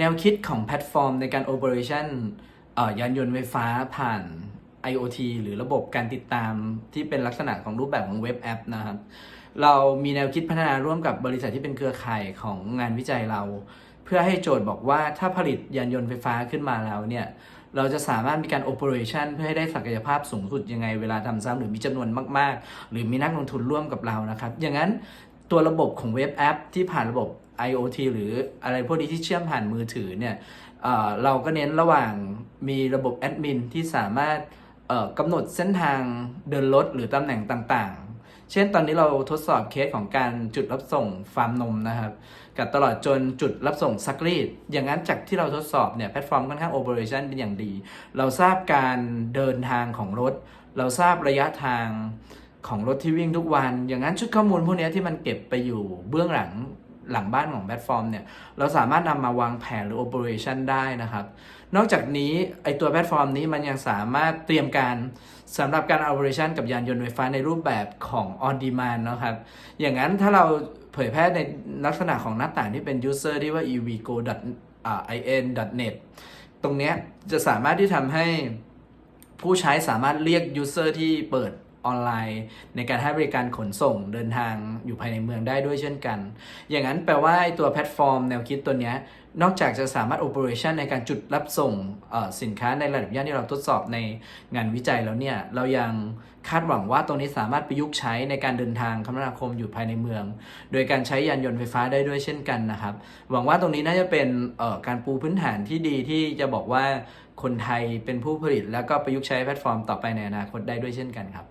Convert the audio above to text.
แนวคิดของแพลตฟอร์มในการ operation เอ่อยานยนต์ไฟฟ้าผ่าน IoT หรือระบบการติดตามที่เป็นลักษณะของรูปแบบของเว็บแอปนะครับ เรามีแนวคิดพัฒนาร่วมกับบริษัทที่เป็นเครือข่ายของงานวิจัยเรา เพื่อให้โจทย์บอกว่าถ้าผลิตยานยนต์ไฟฟ้าขึ้นมาแล้วเนี่ยเราจะสามารถมีการ operation เพื่อให้ได้ศักยภาพสูงสุดยังไงเวลาทำซ้ำหรือมีจำนวนมาก ๆ หรือมีนักลงทุนร่วมกับเรานะครับ อย่างนั้น ตัวระบบของเว็บแอป ที่ผ่านระบบ IoT หรืออะไรพวกนี้ที่เชื่อมผ่านมือถือเนี่ยเเราก็เน้นระหว่างมีระบบแอดมินที่สามารถกำหนดเส้นทางเดินรถหรือตำแหน่งต่างๆ เช่นตอนนี้เราทดสอบเคสของการจุดรับส่งฟาร์มนมนะครับกับตลอดจนจุดรับส่งซักรีด อย่างนั้นจากที่เราทดสอบเนี่ยแพลตฟอร์มค่อนข้างโอเปอเรชันเป็นอย่างดี เราทราบการเดินทางของรถ เราทราบระยะทาง ของรถที่วิ่งทุกวัน อย่างนั้นชุดข้อมูลพวกนี้ที่มันเก็บไปอยู่เบื้องหลังหลังบ้านของแพลตฟอร์มเนี่ย เราสามารถนำมาวางแผนหรือ operation ได้นะครับ นอกจากนี้ไอตัวแพลตฟอร์มนี้มันยังสามารถเตรียมการสำหรับการ operation กับยานยนต์ไฟฟ้าในรูปแบบของ on demand นะครับ อย่างนั้นถ้าเราเผยแพร่ในลักษณะของหน้าต่างที่เป็น user ที่ว่า evgo.in.net ตรงนี้จะสามารถที่ทำให้ผู้ใช้สามารถเรียก user ที่เปิด ออนไลน์ ในการให้บริการขนส่งเดินทางอยู่ภายในเมืองได้ด้วยเช่นกัน อย่างนั้นแปลว่าไอ้ตัวแพลตฟอร์มแนวคิดตัวเนี้ยนอกจากจะสามารถ operation ในการจุดรับส่งสินค้าในระดับย่านที่เราทดสอบในงานวิจัยแล้วเนี่ย เรายังคาดหวังว่าตรงนี้สามารถประยุกต์ใช้ในการเดินทางคมนาคมอยู่ภายในเมือง โดยการใช้ยานยนต์ไฟฟ้าได้ด้วยเช่นกันนะครับ หวังว่าตรงนี้น่าจะเป็นการปูพื้นฐานที่ดีที่จะบอกว่าคนไทยเป็นผู้ผลิต แล้วก็ประยุกต์ใช้แพลตฟอร์มต่อไปในอนาคตได้ด้วยเช่นกันครับ